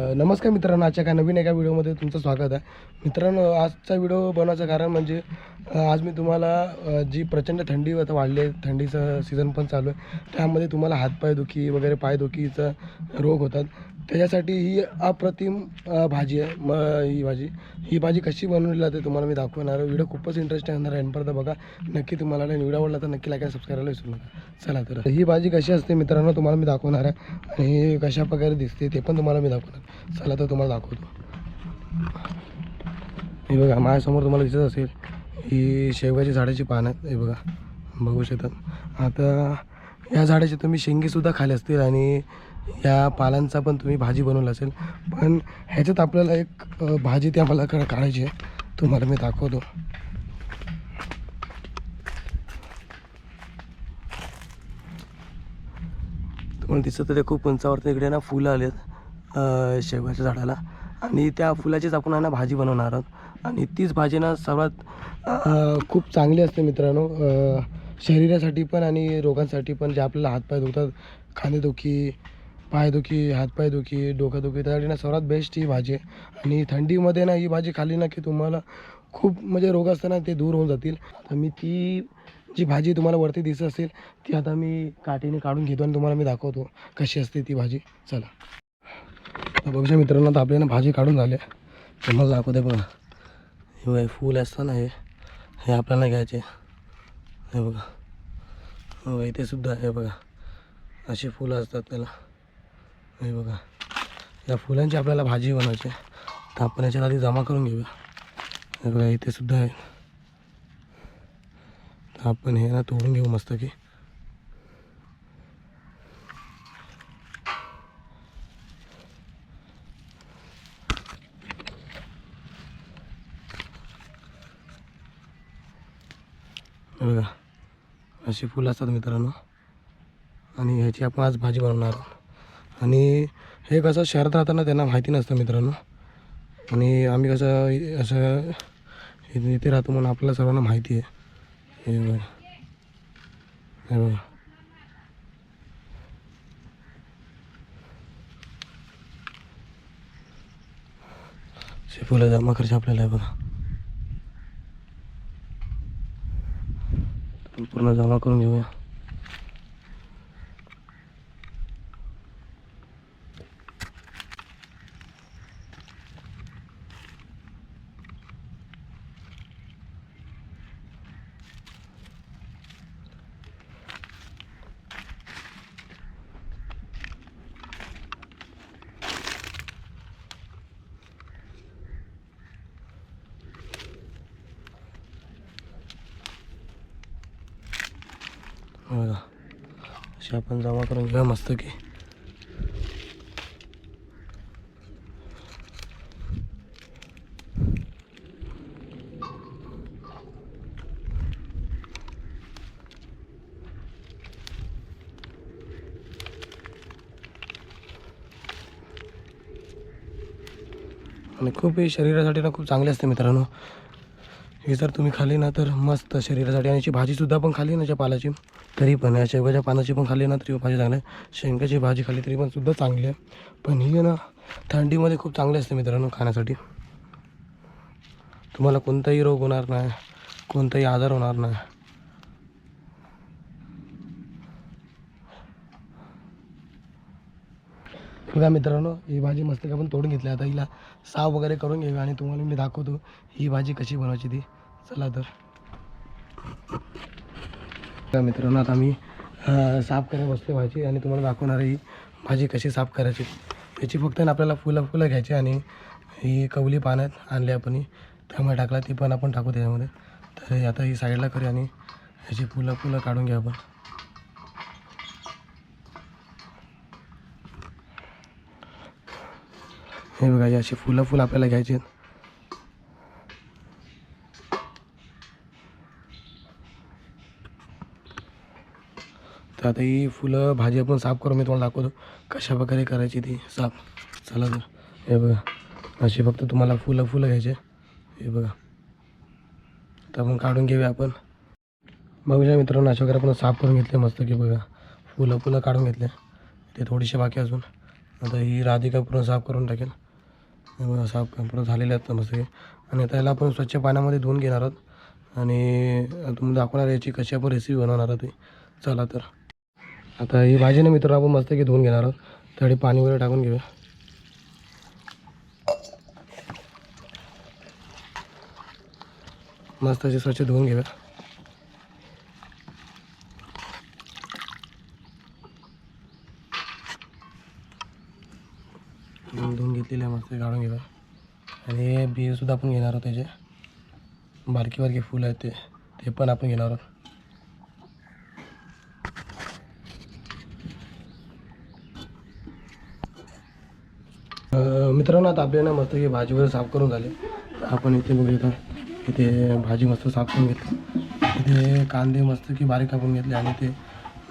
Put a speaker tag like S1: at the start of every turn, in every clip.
S1: नमस्कार मित्रांनो आजच्या काय नवीन एका व्हिडिओमध्ये तुमचं स्वागत आहे. मित्रांनो आजचा व्हिडिओ बनवायचं कारण म्हणजे आज मी तुम्हाला जी प्रचंड थंडी आता वाढली आहे थंडीचं सीझन पण चालू आहे त्यामध्ये तुम्हाला हातपाय दुखी वगैरे पायदुखीचा रोग होतात. त्याच्यासाठी ही अप्रतिम अ, भाजी आहे. म ही भाजी. ही भाजी कशी बनवली जाते तुम्हाला मी दाखवणार आहे. व्हिडिओ खूपच इंटरेस्टिंग असणार आहे. एंडपर्यंत बघा नक्की तुम्हाला आणि व्हिडिओ आवडला तर नक्की लाईक आणि सबस्क्राईब करायला विसरू नका. चला तर. ही भाजी कशी असते मित्रांनो तुम्हाला मी दाखवणार आहे. आणि कशा प्रकारे दिसते ते पण तुम्हाला मी दाखवणार. चला तर तुम्हाला दाखवतो. हे बघा माझ्यासमोर तुम्हाला दिसत असेल ही शेवगाची झाडाची पानं आहेत. हे बघा बघू शकतात आता या झाडाची तुम्ही शेंगेसुद्धा खाले असतील आणि या पालांचा पण तुम्ही भाजी बनवलं असेल. पण ह्याच्यात आपल्याला एक भाजी ती आम्हाला काढायची आहे. तुम्हाला मी दाखवतो. तुम्हाला दिसत ते खूप उंचावरती इकडे ना फुलं आलेत आहेत शेवगाच्या झाडाला. आणि त्या फुलाचीच आपण आहे ना भाजी बनवणार आहोत. आणि तीच भाजी ना सर्वात खूप चांगली असते मित्रांनो. शरीरासाठी पण आणि रोगांसाठी पण जे आपल्याला हातपाय दुखतात खांदेदुखी पायदुखी हातपायदुखी डोकादुखी त्यासाठी ना सर्वात बेस्ट ही भाजी आहे. आणि थंडीमध्ये ना ही भाजी खाल्ली ना की तुम्हाला खूप म्हणजे रोग असताना ते दूर होऊन जातील. तर मी ती जी भाजी तुम्हाला वरती दिसत असेल ती आता मी काठीने काढून घेतो आणि तुम्हाला मी दाखवतो कशी असते ती भाजी. चला. तर बघूया मित्रांनो आता आपल्याला भाजी काढून झाली आहे. तुम्हाला दाखवते बघा. हे फूल असतं हे हे आपल्याला घ्यायचे. हे बघा. हो बघा, इथे सुद्धा हे बघा. अशी फुलं असतात त्याला. हे बघा. या फुलांची आपल्याला भाजी बनवायची आहे. तर आपण याच्यात आधी जमा करून घेऊया. हे बघा इथे सुद्धा आहे. तर आपण हे ना तोडून घेऊ मस्त की. बघा. अशी फुलं असतात मित्रांनो. आणि ह्याची आपण आज भाजी बनवणार आहोत. आणि हे कसं शहरात राहताना त्यांना माहिती नसतं मित्रांनो. आणि आम्ही कसं असं इथे राहतो म्हणून आपल्याला सर्वांना माहिती आहे. हे बघा. हे बघा. फुलं जमा करायची आपल्याला बघा. आपण पूर्ण जमा करून घेऊया बघा पैसे आपण जमा करून घ्या मस्त की. आणि खूप हे शरीरासाठी ना खूप चांगले असते मित्रांनो. हे जर तुम्ही खाली ना तर मस्त शरीरासाठी आणि याची भाजीसुद्धा पण खाल्ली ना त्या पालाची. तरी पण या शेवगाच्या पानाची पण खाल्ली ना तरी भाजी चांगली आहे. शेंगाची भाजी खाल्ली तरी पण सुद्धा चांगली आहे. पण ही ना थंडीमध्ये खूप चांगली असते मित्रांनो खाण्यासाठी. तुम्हाला कोणताही रोग होणार नाही कोणताही आजार होणार नाही. बघा मित्रांनो ही भाजी मस्त आपण तोडून घेतली आता हिला साफ वगैरे करून घेऊया आणि तुम्हाला मी दाखवतो ही भाजी कशी बनवायची ती. चला तर. बघा मित्रांनो आता मी साफ करायला बसतो भाजी आणि तुम्हाला दाखवणार आहे ही भाजी कशी साफ करायची. याची फक्त ना आपल्याला फुलं फुलं घ्यायची आणि ही कवली पाण्यात आणली आपण त्यामुळे टाकला ती पण आपण टाकू त्याच्यामध्ये. तर आता ही साईडला करू आणि ह्याची फुलं फुलं काढून घ्या आपण. हे बघा अशी फुलं फुलं आपल्याला घ्यायची आहेत. तर आता ही फुलं भाजी आपण साफ करून मी तुम्हाला दाखवतो. कशा प्रकारे करायची ती साफ. चला तर. हे बघा. अशी फक्त तुम्हाला फुलं फुलं घ्यायचे. हे बघा. तर आपण काढून घेऊया आपण. बघूया मित्रांनो अशा वगैरे आपण साफ करून घेतले मस्त की बघा. फुलं फुलं काढून घेतले. ते थोडीशी बाकी अजून. आता ही राधिका पूर्ण साफ करून टाकेल साफ पूर्ण झालेले आहेत मस्त आणि आता याला आपण स्वच्छ पाण्यामध्ये धुवून घेणार आहोत. आणि तुम्ही दाखवणार याची कशी आपण रेसिपी बनवणार आहोत चला तर. आता ही भाजी ना मित्र आपण मस्त की धुवून घेणार आहोत. त्यासाठी पाणी वगैरे टाकून घेऊया. मस्त अशी स्वच्छ धुवून घेऊया. धुवून घेतलेले आहे मस्त काढून घेऊया. आणि हे बियेसुद्धा आपण घेणार आहोत त्याचे. बारकी बारकी फुलं आहेत ते. ते पण आपण घेणार आहोत अं, मित्रांनो आता आपल्याला मस्त हे भाजी वगैरे साफ करून झाले. आपण इथे बघू इथं. इथे भाजी मस्त साफ करून घेतली. इथे कांदे मस्त की बारीक कापून घेतले आणि ते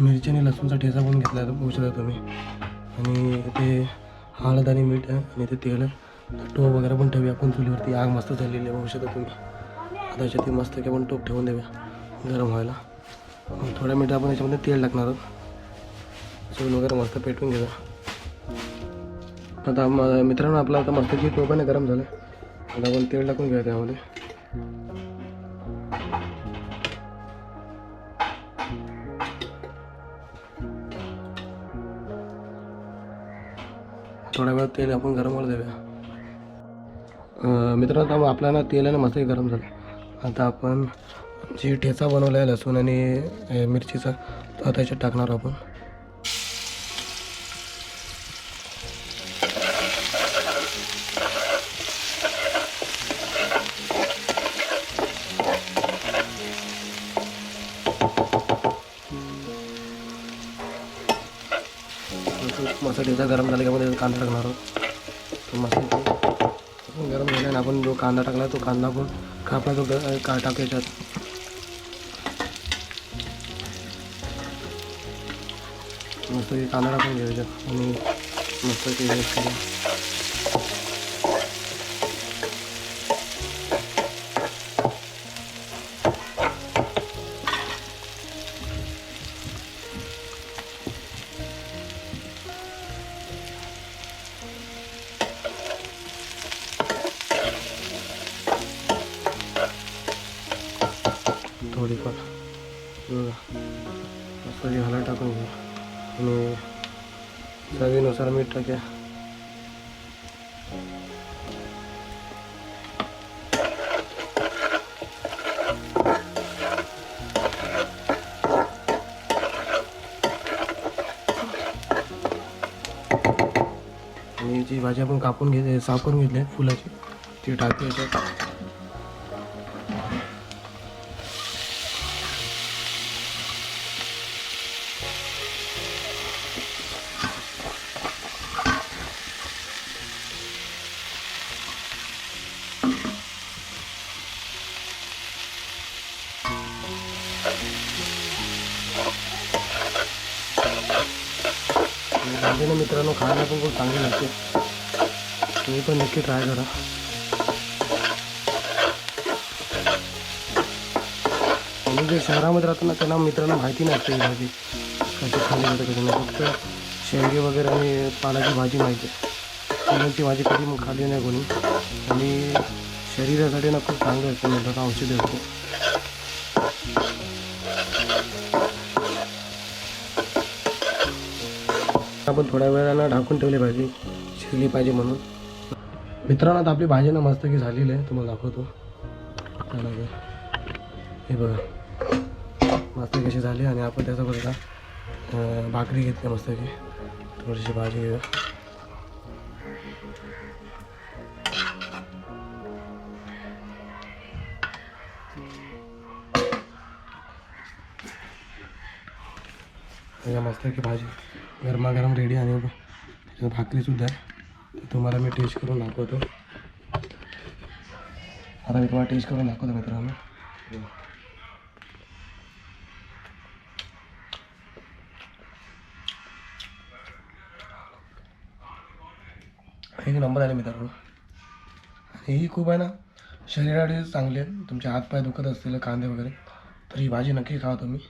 S1: मिरची आणि लसूणचा ठेचा पण घेतला बघू शकता तुम्ही. आणि इथे हळद आणि मीठ आहे आणि इथे तेल टोप वगैरे पण ठेवूया. आपण चुलीवरती आग मस्त झालेली आहे. बघू शकता तुम्ही. आता याच्यात मस्त की आपण टोप ठेवून देऊया. गरम व्हायला. थोड्या मिनिटं आपण याच्यामध्ये तेल टाकणार आहोत. चूल वगैरे मस्त पेटवून घेऊया. आता मित्रांनो आपला आता मस्त की पण गरम झालं आता आपण तेल टाकून घ्या त्यामध्ये. थोड्या वेळ तेल आपण गरम करू देऊया मित्रांनो आता आपल्याला तेल आहे ना मस्त गरम झालं आता आपण जे ठेचा बनवला आहे लसूण आणि मिरचीचा तो टाकणार आपण. मस्त ठेचा गरम झाले की आपण कांदा टाकणार आहोत. तो मस्त गरम झाला आपण जो कांदा टाकला तो कांदा आपण कापला तो का टाकू याच्यात मस्त कांदा टाकून घ्यायचा आणि मस्त मस्त हला टाकून घेऊ आणि चवीनुसार मीठ टाक्या. आणि जी भाजी आपण कापून घेते साफ करून घेतली आहे फुलाची ती टाकली टाकते याच्यात ना मित्रांनो खायला पण खूप चांगली लागते. तुम्ही पण नक्की ट्राय करा. आणि जे शहरामध्ये राहतो ना त्यांना मित्रांना माहिती नसते ही भाजी. कशी खाली जाते कशी नाही फक्त शेंगे वगैरे आणि पानाची भाजी माहिती आहे. ती भाजी कधी मग खाली नाही कोणी. आणि शरीरासाठी ना खूप चांगलं असतं म्हणतात औषधी असते. आपण थोड्या वेळानं ढाकून ठेवली पाहिजे शिजली पाहिजे म्हणून. मित्रांनो आता आपली भाजी ना मस्त की झालेली आहे. तुम्हाला दाखवतो. हे बघा. मस्त कशी झाली आणि आपण त्याच्याबरोबर आता भाकरी घेतली मस्त की थोडीशी भाजी घेऊया त्याच्या मस्त की भाजी. गरमागरम रेडी आणि त्याच्यात भाकरीसुद्धा आहे. तुम्हाला मी टेस्ट करून दाखवतो. आता मी तुम्हाला टेस्ट करून दाखवतो मित्रांनो. एक नंबर आले मित्रांनो. हेही ही खूप आहे ना शरीरासाठी चांगली आहे. तुमचे हातपाय दुखत असतील कांदे वगैरे तर ही भाजी नक्की खावा तुम्ही.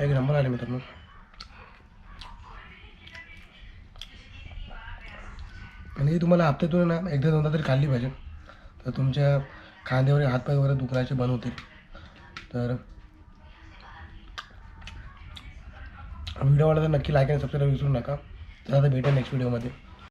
S1: एक नंबर आले मित्रांनो. आणि ही तुम्हाला हप्त्यातून ना एकदा दोनदा तरी खाल्ली पाहिजे. तर तुमच्या खांद्यावर हातपाय वगैरे दुखण्याचे बन होतील. तर व्हिडिओ आला तर नक्की लाईक आणि सबस्क्राईब विसरू नका. तर आता भेटेल नेक्स्ट व्हिडिओमध्ये